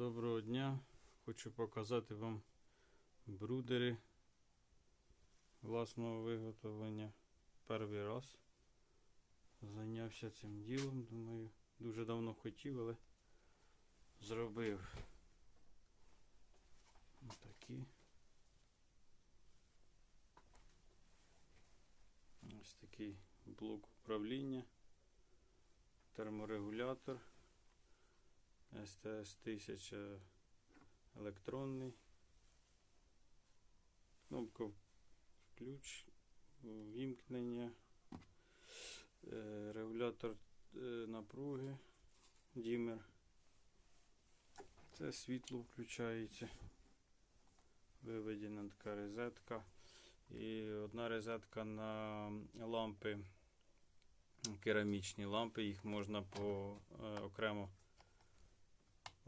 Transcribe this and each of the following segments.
Доброго дня. Хочу показати вам брудери власного виготовлення. Перший раз зайнявся цим ділом. Думаю, дуже давно хотів, але зробив такі. Ось такий блок управління, терморегулятор. СТС 1000 електронний. Кнопка ключ, вімкнення, е, регулятор е, напруги, дімер. Це світло включається. Виведена така розетка. І одна розетка на лампи, керамічні лампи, їх можна по е, окремо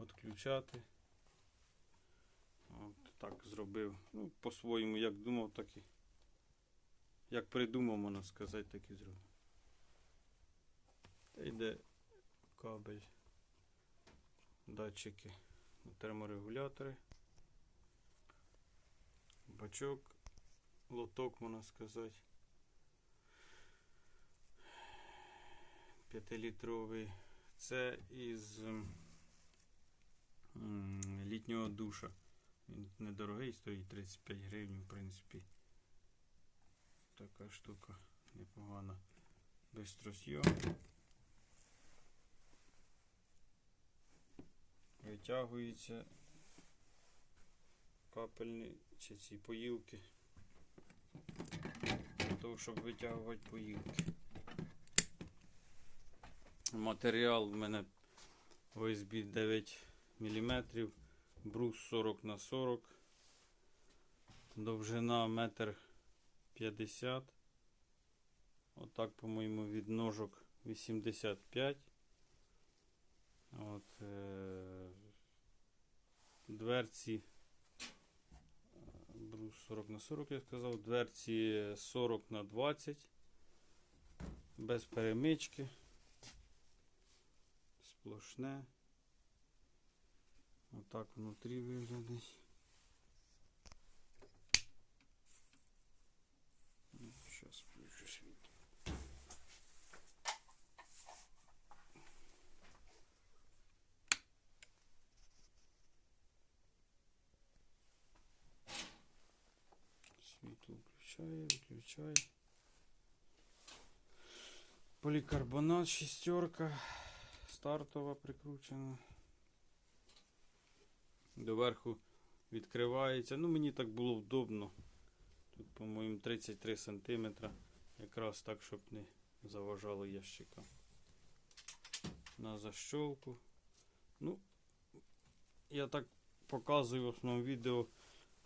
відключати. От так зробив. Ну, по-своєму, як думав, так і. Як придумав, можна сказати, так і зробив. Та йде кабель, датчики, терморегулятори, бачок, лоток, можна сказати. П'ятилітровий. Це із літнього душа. Він недорогий, стоїть 35 гривень, в принципі. Така штука непогана. Бистросйом. Витягується капельні чи ці поїлки. Для того, щоб витягувати поїлки. Матеріал в мене ОСБ 9 мм, брус 40 на 40, довжина 1,50 м. Отак, по-моєму, від ножок 85. От, е- дверці е, брус 40 на 40, я сказав, дверці 40 на 20, без перемички, сплошне. Отак внутрі виглядить. Зараз включу світло. Світло включає, виключає. Полікарбонат шістерка. Стартова прикручена. Доверху відкривається. Ну, мені так було вдобно. Тут, по-моєму, 33 см. Якраз так, щоб не заважало ящика. На защолку. Ну, я так показую в основному відео.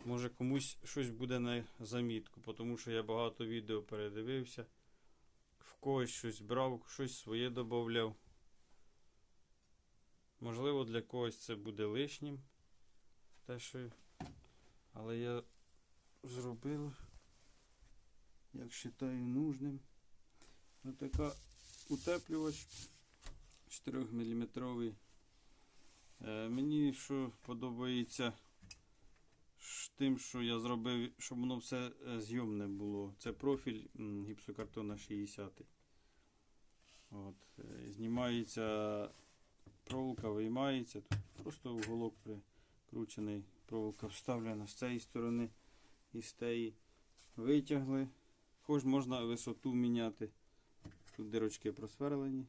Може комусь щось буде на замітку, тому що я багато відео передивився. В когось щось брав, щось своє додавав. Можливо, для когось це буде лишнім те, що. Але я зробив, як вважаю нужним. Ось така утеплювач 4 мм. Е, мені що подобається тим, що я зробив, щоб воно все е, зйомне було. Це профіль гіпсокартона 60. От, е, знімається проволока, виймається. Тут просто уголок прикручений, проволока вставлена з цієї сторони і з тієї. Витягли. Хоч можна висоту міняти. Тут дирочки просверлені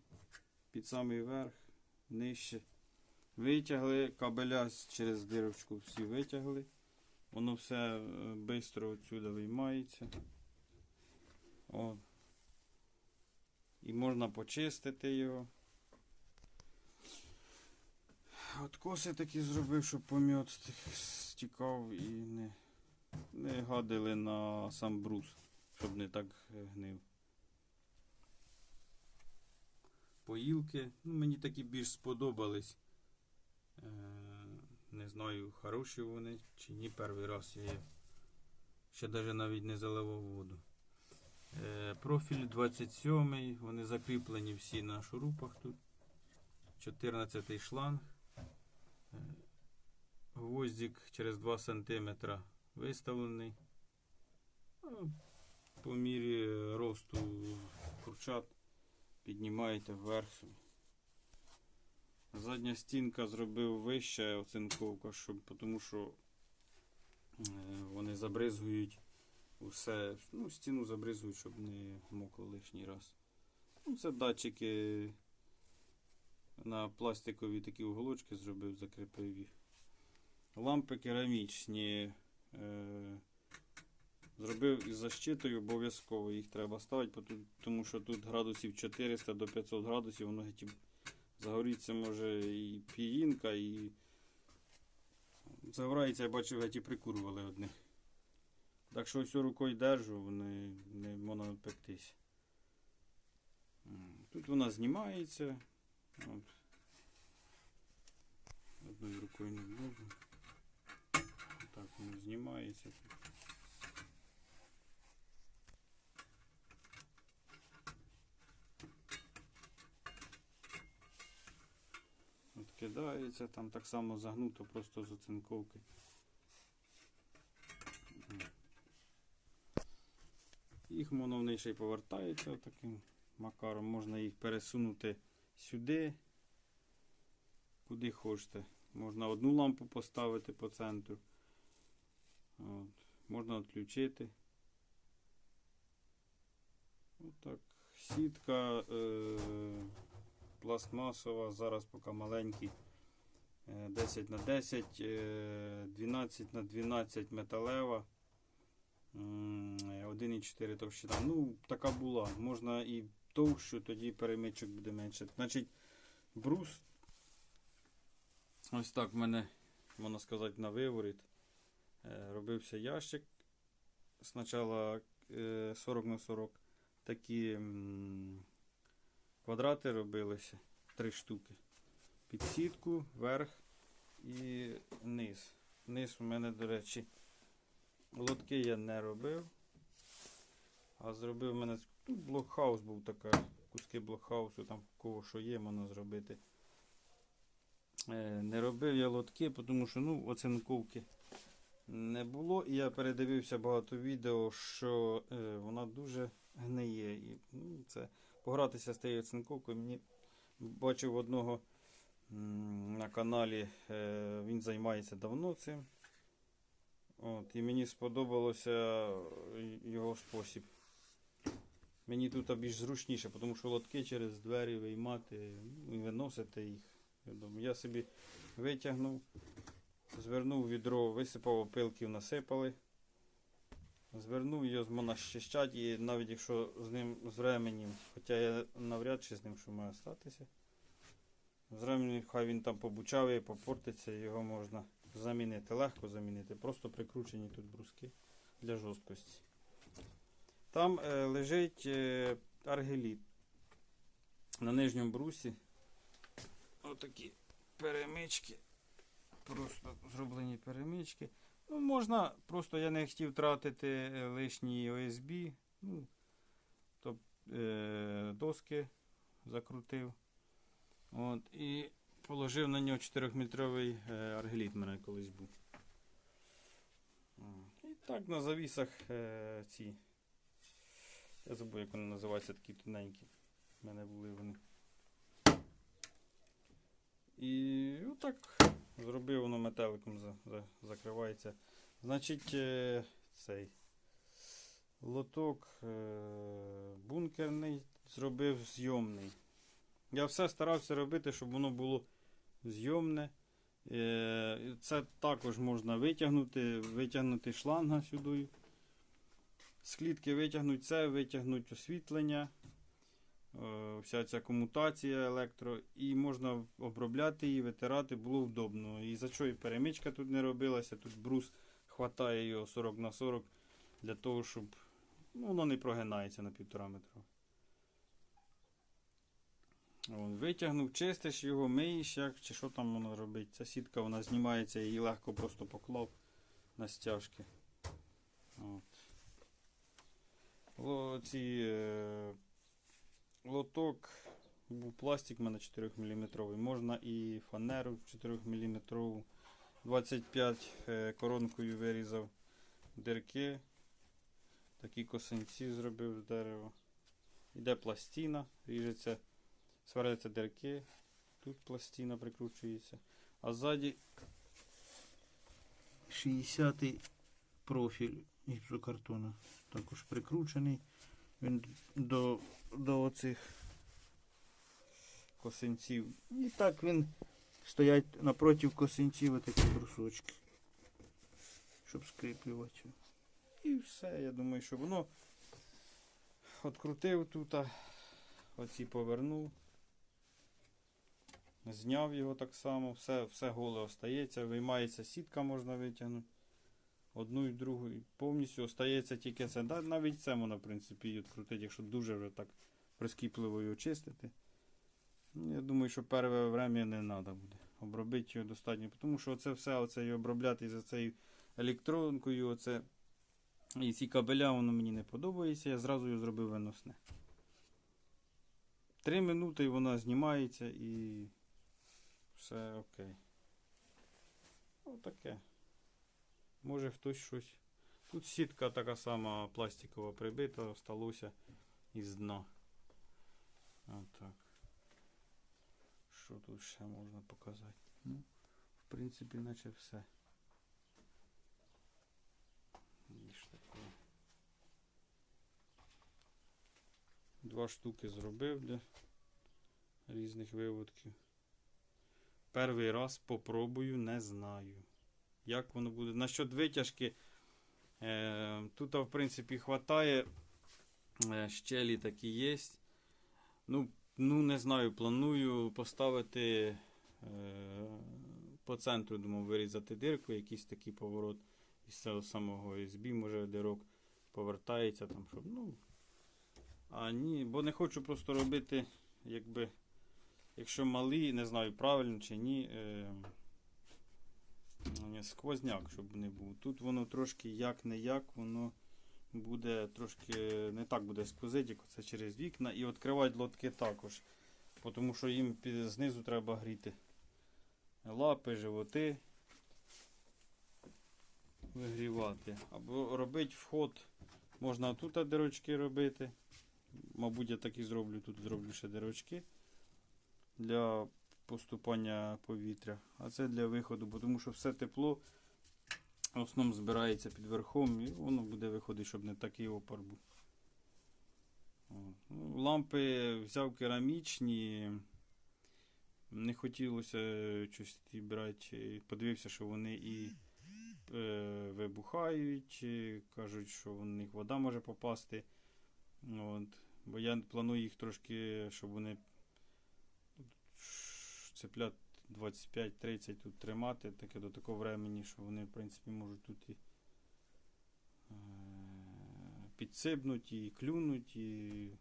під самий верх, нижче. Витягли, кабеля через дирочку всі витягли. Воно все швидко відсюди виймається. О. І можна почистити його. Откоси такі зробив, щоб пом'ят стікав і не, не гадили на сам брус, щоб не так гнив. Поїлки, ну, мені такі більш сподобались. Е, не знаю, хороші вони чи ні. Перший раз я ще навіть навіть не заливав воду. Е, профіль 27, вони закріплені всі на шурупах тут. 14 шланг. Гвоздик через 2 см виставлений. Ну, По мірі росту курчат піднімаєте вверх. Задня стінка зробив вище оцинковка, щоб, тому що вони забризгують усе, ну, стіну забризгують, щоб не мокло лишній раз. Ну, це датчики на пластикові такі уголочки зробив, закріпив їх. Лампи керамічні. Е, зробив із защитою обов'язково. Їх треба ставити, тому що тут градусів 400 до 500 градусів, воно загоріться може і піїнка, і загорається, я бачив, геть і прикурювали одних. Так що ось рукою держу, вони не можна пектись. Тут вона знімається. От. Одною рукою не можу. Так воно знімається. Відкидається, там так само загнуто просто з оцинковки. Їх воно ще й повертається таким макаром. Можна їх пересунути сюди, куди хочете. Можна одну лампу поставити по центру. От. Можна відключити. Отак. Сітка е, пластмасова, зараз поки маленький. Е, 10 на 10, е, 12 на 12 металева. М, 1,4 товщина. Ну, така була. Можна і товщу, тоді перемичок буде менше. Значить, брус. Ось так в мене, можна сказати, на виворіт. Е, Робився ящик. Спочатку е, 40 на 40. Такі квадрати робилися. Три штуки. Під сітку, верх і низ. Низ у мене, до речі, лотки я не робив. А зробив мене ну, блокхаус був така. Куски блокхаусу, там кого що є, можна зробити. Е, не робив я лотки, тому що ну, оцинковки не було. І я передивився багато відео, що е, вона дуже гниє. І ну, це погратися з тією оцинковкою. Мені бачив одного на каналі, е, він займається давно цим. От, і мені сподобалося е, його спосіб. Мені тут більш зручніше, тому що лотки через двері виймати ну, і виносити їх. Я собі витягнув, звернув відро, висипав опилків, насипали. Звернув його з монащищать, і навіть якщо з ним з временем, хоча я навряд чи з ним що має статися. З временем хай він там побучавий, попортиться, його можна замінити. Легко замінити. Просто прикручені тут бруски для жорсткості. Там е, лежить е, аргеліт. На нижньому брусі. Отакі перемички. Просто зроблені перемички. Ну, можна, просто я не хотів тратити е, лишній ОСБ. Ну, то, е, доски закрутив. От, і положив на нього 4-метровий е, аргеліт мене колись був. І так на завісах е, ці. Я забув, як вони називаються, такі тоненькі. У мене були вони. І отак зробив воно метеликом за, за, закривається. Значить, е, цей лоток е, бункерний зробив зйомний. Я все старався робити, щоб воно було зйомне. Е, Це також можна витягнути, витягнути шланга сюди. З клітки витягнути це, витягнути освітлення, е, вся ця комутація електро, і можна обробляти її, витирати, було вдобно. І за що і перемичка тут не робилася, тут брус хватає його 40 на 40 для того, щоб ну, воно не прогинається на півтора метра. От, витягнув, чистиш його, миєш, як, чи що там воно робить. Ця сітка вона знімається, її легко просто поклав на стяжки. От. Ці, е, лоток був пластик у мене 4 мм. Можна і фанеру 4 мм. 25 е, коронкою вирізав дирки. Такі косинці зробив з дерева. Іде пластина, ріжеться, сваряться дирки. Тут пластина прикручується. А ззаді 60-й профіль гіпсокартона. Також прикручений. Він до, до оцих косинців. І так він стоять напроти косинців отакі брусочки. Щоб скріплювати. І все, я думаю, що воно открутив тут, оці повернув. Зняв його так само, все, все голе остається, виймається сітка, можна витягнути. Одну і другу. І повністю остається тільки це. Навіть це можна, в принципі, відкрутити, якщо дуже вже так прискіпливо його чистити. Ну, я думаю, що перше время не треба буде. Обробити його достатньо. Тому що це все оце і обробляти за цією електронкою, оце, і ці кабеля, воно мені не подобається. Я зразу його зробив виносне. Три минути і вона знімається і все окей. Отаке. Може хтось щось. Тут сітка така сама пластикова прибита, осталося із дна. Отак. Що тут ще можна показати? Ну, в принципі, наче все. Таке. Два штуки зробив для різних виводків. Перший раз попробую, не знаю. Як воно буде. Насчет витяжки. Е, тут, в принципі, хватає. Е, щелі такі є. Ну, ну, не знаю, планую поставити е, по центру, думав, вирізати дирку, якийсь такий поворот із цього самого SB, може дирок повертається там, щоб, ну. А ні, бо не хочу просто робити, якби, якщо малий, не знаю, правильно чи ні. Е, сквозняк, щоб не був. Тут воно трошки як не як, воно буде трошки не так буде сквозити, як це через вікна. І відкривати лотки також. Тому що їм знизу треба гріти лапи, животи. Вигрівати. Або робити вход. Можна тут дирочки робити. Мабуть, я так і зроблю. Тут зроблю ще дирочки для поступання повітря. А це для виходу, бо тому що все тепло в основному збирається під верхом і воно буде виходити, щоб не такий опар був. Ну, лампи взяв керамічні. Не хотілося щось брати. Подивився, що вони і е, вибухають. Кажуть, що в них вода може попасти. От. Бо я планую їх трошки, щоб вони цеплят 25-30 тут тримати, таке до такого времени, що вони, в принципі, можуть тут і е, підсибнуть, і клюнуть, і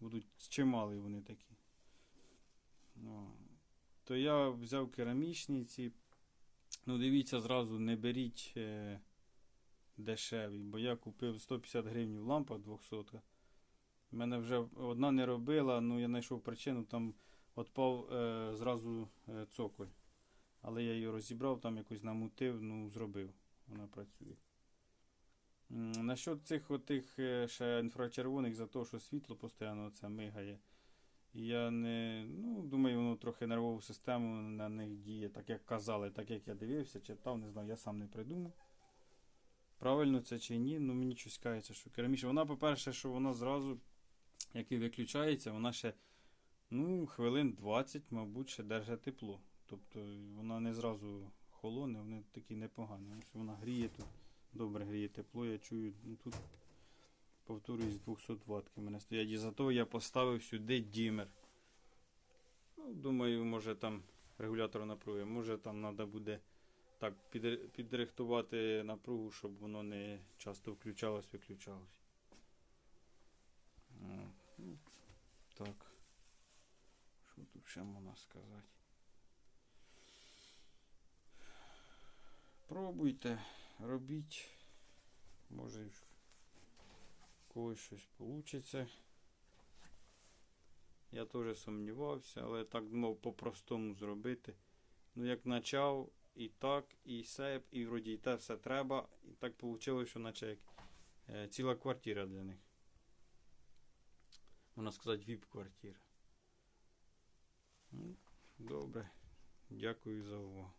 будуть чималі вони такі. О. То я взяв керамічні ці. Ну, дивіться, зразу не беріть е, дешеві, бо я купив 150 гривень лампа 200. У мене вже одна не робила, ну я знайшов причину, там отпав е, зразу е, цоколь. Але я її розібрав, там якось намутив, ну, зробив. Вона працює. Насчет цих отих е, ще інфрачервоних за те, що світло постійно це мигає. Я не. Ну, думаю, воно трохи нервову систему на них діє, так як казали, так як я дивився, читав, не знаю, я сам не придумав. Правильно це чи ні, ну мені щось кається, що керамічна. Вона, по-перше, що вона зразу, як і виключається, вона ще ну, хвилин 20, мабуть, ще держить тепло. Тобто вона не зразу холоне, вони такі непогані. Вона гріє тут, добре гріє тепло, я чую. Ну, тут, повторюсь, 200 Вт мене стоять. І зато я поставив сюди дімер. Ну, думаю, може там регулятор напруги, може там треба буде так підрихтувати напругу, щоб воно не часто включалось, виключалось. Ну, Так. Що можна сказати? Пробуйте, робіть. Може когось щось вийде. Я теж сумнівався, але так думав по-простому зробити. Ну, як почав, і так, і сеп, і вроді і те все треба. І так вийшло, що наче як е, ціла квартира для них. Можна сказати, віп-квартира. Ну, Добре. Дякую за увагу.